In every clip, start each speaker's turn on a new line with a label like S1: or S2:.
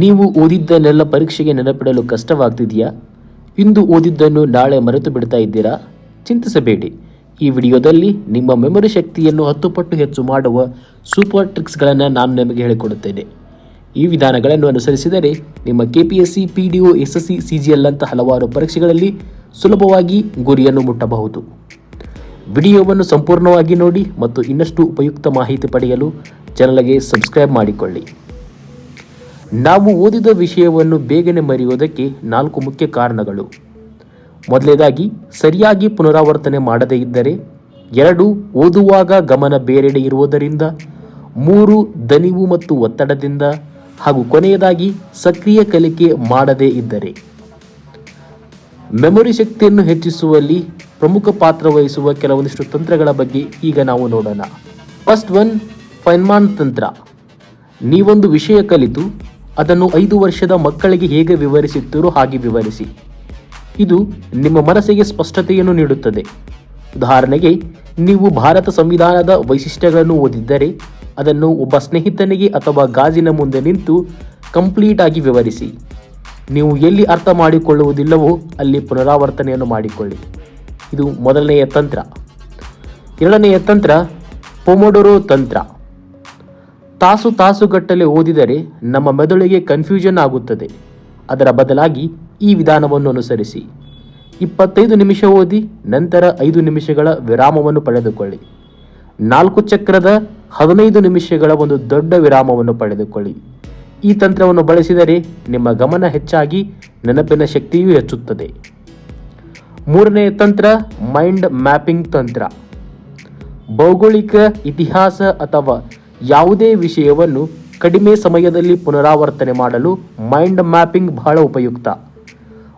S1: ನೀವು ಓದಿದ್ದನ್ನೆಲ್ಲ ಪರೀಕ್ಷೆಗೆ ನೆನಪಿಡಲು ಕಷ್ಟವಾಗ್ತಿದೆಯಾ? ಇಂದು ಓದಿದ್ದನ್ನು ನಾಳೆ ಮರೆತು ಬಿಡ್ತಾ ಇದ್ದೀರಾ? ಚಿಂತಿಸಬೇಡಿ. ಈ ವಿಡಿಯೋದಲ್ಲಿ ನಿಮ್ಮ ಮೆಮೊರಿ ಶಕ್ತಿಯನ್ನು ಹತ್ತು ಪಟ್ಟು ಹೆಚ್ಚು ಮಾಡುವ ಸೂಪರ್ ಟ್ರಿಕ್ಸ್ಗಳನ್ನು ನಾನು ನಿಮಗೆ ಹೇಳಿಕೊಡುತ್ತೇನೆ. ಈ ವಿಧಾನಗಳನ್ನು ಅನುಸರಿಸಿದರೆ ನಿಮ್ಮ K P S C P D O S S C C G L ಅಂತ ಹಲವಾರು ಪರೀಕ್ಷೆಗಳಲ್ಲಿ ಸುಲಭವಾಗಿ ಗುರಿಯನ್ನು ಮುಟ್ಟಬಹುದು. ವಿಡಿಯೋವನ್ನು ಸಂಪೂರ್ಣವಾಗಿ ನೋಡಿ ಮತ್ತು ಇನ್ನಷ್ಟು ಉಪಯುಕ್ತ ಮಾಹಿತಿ ಪಡೆಯಲು ಚಾನಲ್ಗೆ ಸಬ್ಸ್ಕ್ರೈಬ್ ಮಾಡಿಕೊಳ್ಳಿ. ನಾವು ಓದಿದ ವಿಷಯವನ್ನು ಬೇಗನೆ ಮರೆಯುವುದಕ್ಕೆ ನಾಲ್ಕು ಮುಖ್ಯ ಕಾರಣಗಳು. ಮೊದಲನೇದಾಗಿ ಸರಿಯಾಗಿ ಪುನರಾವರ್ತನೆ ಮಾಡದೇ ಇದ್ದರೆ, ಎರಡು, ಓದುವಾಗ ಗಮನ ಬೇರೆಡೆ ಇರುವುದರಿಂದ, ಮೂರು, ದನಿವು ಮತ್ತು ಒತ್ತಡದಿಂದ, ಹಾಗೂ ಕೊನೆಯದಾಗಿ, ಸಕ್ರಿಯ ಕಲಿಕೆ ಮಾಡದೇ ಇದ್ದರೆ. ಮೆಮೊರಿ ಶಕ್ತಿಯನ್ನು ಹೆಚ್ಚಿಸುವಲ್ಲಿ ಪ್ರಮುಖ ಪಾತ್ರ ವಹಿಸುವ ಕೆಲವೊಂದಿಷ್ಟು ತಂತ್ರಗಳ ಬಗ್ಗೆ ಈಗ ನಾವು ನೋಡೋಣ. ಫಸ್ಟ್ ಒನ್, ಫೈನ್ಮಾನ್ ತಂತ್ರ. ನೀವೊಂದು ವಿಷಯ ಕಲಿತು ಅದನ್ನು ಐದು ವರ್ಷದ ಮಕ್ಕಳಿಗೆ ಹೇಗೆ ವಿವರಿಸುತ್ತೀರೋ ಹಾಗೆ ವಿವರಿಸಿ. ಇದು ನಿಮ್ಮ ಮನಸ್ಸಿಗೆ ಸ್ಪಷ್ಟತೆಯನ್ನು ನೀಡುತ್ತದೆ. ಉದಾಹರಣೆಗೆ, ನೀವು ಭಾರತ ಸಂವಿಧಾನದ ವೈಶಿಷ್ಟ್ಯಗಳನ್ನು ಓದಿದ್ದರೆ, ಅದನ್ನು ಒಬ್ಬ ಸ್ನೇಹಿತನಿಗೆ ಅಥವಾ ಗಾಜಿನ ಮುಂದೆ ನಿಂತು ಕಂಪ್ಲೀಟ್ ಆಗಿ ವಿವರಿಸಿ. ನೀವು ಎಲ್ಲಿ ಅರ್ಥ ಮಾಡಿಕೊಳ್ಳುವುದಿಲ್ಲವೋ ಅಲ್ಲಿ ಪುನರಾವರ್ತನೆಯನ್ನು ಮಾಡಿಕೊಳ್ಳಿ. ಇದು ಮೊದಲನೆಯ ತಂತ್ರ. ಎರಡನೆಯ ತಂತ್ರ, ಪೊಮೊಡೊರೋ ತಂತ್ರ. ತಾಸು ತಾಸುಗಟ್ಟಲೆ ಓದಿದರೆ ನಮ್ಮ ಮೆದುಳಿಗೆ ಕನ್ಫ್ಯೂಷನ್ ಆಗುತ್ತದೆ. ಅದರ ಬದಲಾಗಿ ಈ ವಿಧಾನವನ್ನು ಅನುಸರಿಸಿ. ಇಪ್ಪತ್ತೈದು ನಿಮಿಷ ಓದಿ, ನಂತರ ಐದು ನಿಮಿಷಗಳ ವಿರಾಮವನ್ನು ಪಡೆದುಕೊಳ್ಳಿ. ನಾಲ್ಕು ಚಕ್ರದ ಹದಿನೈದು ನಿಮಿಷಗಳ ಒಂದು ದೊಡ್ಡ ವಿರಾಮವನ್ನು ಪಡೆದುಕೊಳ್ಳಿ. ಈ ತಂತ್ರವನ್ನು ಬಳಸಿದರೆ ನಿಮ್ಮ ಗಮನ ಹೆಚ್ಚಾಗಿ ನೆನಪಿನ ಶಕ್ತಿಯೂ ಹೆಚ್ಚುತ್ತದೆ. ಮೂರನೆಯ ತಂತ್ರ ಮೈಂಡ್ ಮ್ಯಾಪಿಂಗ್ ತಂತ್ರ. ಭೌಗೋಳಿಕ ಇತಿಹಾಸ ಅಥವಾ ಯಾವುದೇ ವಿಷಯವನ್ನು ಕಡಿಮೆ ಸಮಯದಲ್ಲಿ ಪುನರಾವರ್ತನೆ ಮಾಡಲು ಮೈಂಡ್ ಮ್ಯಾಪಿಂಗ್ ಬಹಳ ಉಪಯುಕ್ತ.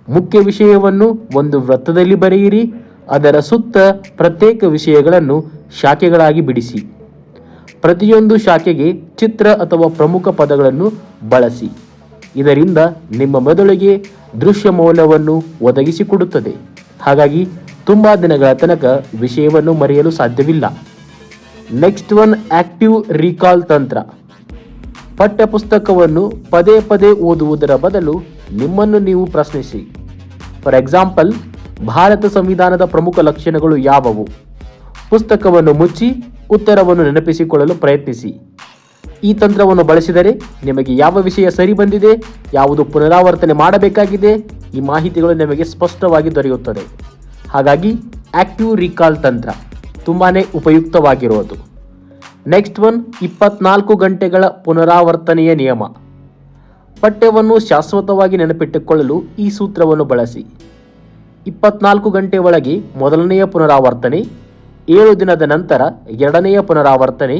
S1: ಮುಖ್ಯ ವಿಷಯವನ್ನು ಒಂದು ವೃತ್ತದಲ್ಲಿ ಬರೆಯಿರಿ, ಅದರ ಸುತ್ತ ಪ್ರತ್ಯೇಕ ವಿಷಯಗಳನ್ನು ಶಾಖೆಗಳಾಗಿ ಬಿಡಿಸಿ. ಪ್ರತಿಯೊಂದು ಶಾಖೆಗೆ ಚಿತ್ರ ಅಥವಾ ಪ್ರಮುಖ ಪದಗಳನ್ನು ಬಳಸಿ. ಇದರಿಂದ ನಿಮ್ಮ ಮೆದುಳಿಗೆ ದೃಶ್ಯ ಮೌಲ್ಯವನ್ನು ಒದಗಿಸಿಕೊಡುತ್ತದೆ. ಹಾಗಾಗಿ ತುಂಬಾ ದಿನಗಳ ತನಕ ವಿಷಯವನ್ನು ಮರೆಯಲು ಸಾಧ್ಯವಿಲ್ಲ. ನೆಕ್ಸ್ಟ್ ಒನ್ ಆಕ್ಟಿವ್ ರೀಕಾಲ್ ತಂತ್ರ ಪಠ್ಯಪುಸ್ತಕವನ್ನು ಪದೇ ಪದೇ ಓದುವುದರ ಬದಲು ನಿಮ್ಮನ್ನು ನೀವು ಪ್ರಶ್ನಿಸಿ. ಫಾರ್ ಎಕ್ಸಾಂಪಲ್ ಭಾರತ ಸಂವಿಧಾನದ ಪ್ರಮುಖ ಲಕ್ಷಣಗಳು ಯಾವುವು? ಪುಸ್ತಕವನ್ನು ಮುಚ್ಚಿ, ಉತ್ತರವನ್ನು ನೆನಪಿಸಿಕೊಳ್ಳಲು ಪ್ರಯತ್ನಿಸಿ. ಈ ತಂತ್ರವನ್ನು ಬಳಸಿದರೆ ನಿಮಗೆ ಯಾವ ವಿಷಯ ಸರಿ ಬಂದಿದೆ, ಯಾವುದು ಪುನರಾವರ್ತನೆ ಮಾಡಬೇಕಾಗಿದೆ, ಈ ಮಾಹಿತಿಗಳು ನಿಮಗೆ ಸ್ಪಷ್ಟವಾಗಿ ದೊರೆಯುತ್ತದೆ. ಹಾಗಾಗಿ ಆಕ್ಟಿವ್ ರೀಕಾಲ್ ತಂತ್ರ ತುಂಬಾನೇ ಉಪಯುಕ್ತವಾಗಿರೋದು. ನೆಕ್ಸ್ಟ್ ಒನ್ ಇಪ್ಪತ್ನಾಲ್ಕು ಗಂಟೆಗಳ ಪುನರಾವರ್ತನೆಯ ನಿಯಮ. ಪಠ್ಯವನ್ನು ಶಾಶ್ವತವಾಗಿ ನೆನಪಿಟ್ಟುಕೊಳ್ಳಲು ಈ ಸೂತ್ರವನ್ನು ಬಳಸಿ. ಇಪ್ಪತ್ನಾಲ್ಕು ಗಂಟೆ ಒಳಗೆ ಮೊದಲನೆಯ ಪುನರಾವರ್ತನೆ, ಏಳು ದಿನದ ನಂತರ ಎರಡನೆಯ ಪುನರಾವರ್ತನೆ,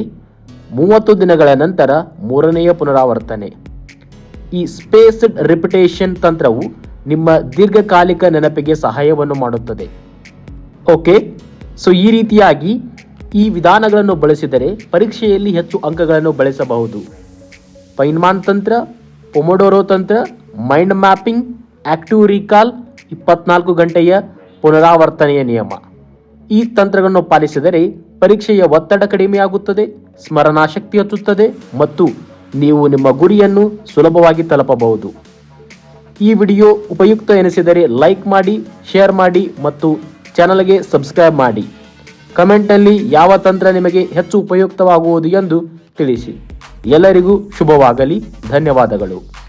S1: ಮೂವತ್ತು ದಿನಗಳ ನಂತರ ಮೂರನೆಯ ಪುನರಾವರ್ತನೆ. ಈ ಸ್ಪೇಸ್ಡ್ ರಿಪಿಟೇಷನ್ ತಂತ್ರವು ನಿಮ್ಮ ದೀರ್ಘಕಾಲಿಕ ನೆನಪಿಗೆ ಸಹಾಯವನ್ನು ಮಾಡುತ್ತದೆ. ಓಕೆ ಸೊ ಈ ರೀತಿಯಾಗಿ ಈ ವಿಧಾನಗಳನ್ನು ಬಳಸಿದರೆ ಪರೀಕ್ಷೆಯಲ್ಲಿ ಹೆಚ್ಚು ಅಂಕಗಳನ್ನು ಬಳಸಬಹುದು. ಪೈನ್ಮಾನ್ ತಂತ್ರ ಪೊಮೊಡೋರೋ ತಂತ್ರ ಮೈಂಡ್ ಮ್ಯಾಪಿಂಗ್ ಆಕ್ಟಿವ್ ರೀಕಾಲ್ ಇಪ್ಪತ್ನಾಲ್ಕು ಗಂಟೆಯ ಪುನರಾವರ್ತನೆಯ ನಿಯಮ. ಈ ತಂತ್ರಗಳನ್ನು ಪಾಲಿಸಿದರೆ ಪರೀಕ್ಷೆಯ ಒತ್ತಡ ಕಡಿಮೆಯಾಗುತ್ತದೆ ಸ್ಮರಣಾಶಕ್ತಿ ಹೆಚ್ಚುತ್ತದೆ ಮತ್ತು ನೀವು ನಿಮ್ಮ ಗುರಿಯನ್ನು ಸುಲಭವಾಗಿ ತಲುಪಬಹುದು. ಈ ವಿಡಿಯೋ ಉಪಯುಕ್ತ ಎನಿಸಿದರೆ ಲೈಕ್ ಮಾಡಿ, ಶೇರ್ ಮಾಡಿ ಮತ್ತು ಚಾನಲ್ಗೆ ಸಬ್ಸ್ಕ್ರೈಬ್ ಮಾಡಿ. ಕಮೆಂಟಲ್ಲಿ ಯಾವ ತಂತ್ರ ನಿಮಗೆ ಹೆಚ್ಚು ಉಪಯುಕ್ತವಾಗುವುದು ಎಂದು ತಿಳಿಸಿ. ಎಲ್ಲರಿಗೂ ಶುಭವಾಗಲಿ. ಧನ್ಯವಾದಗಳು.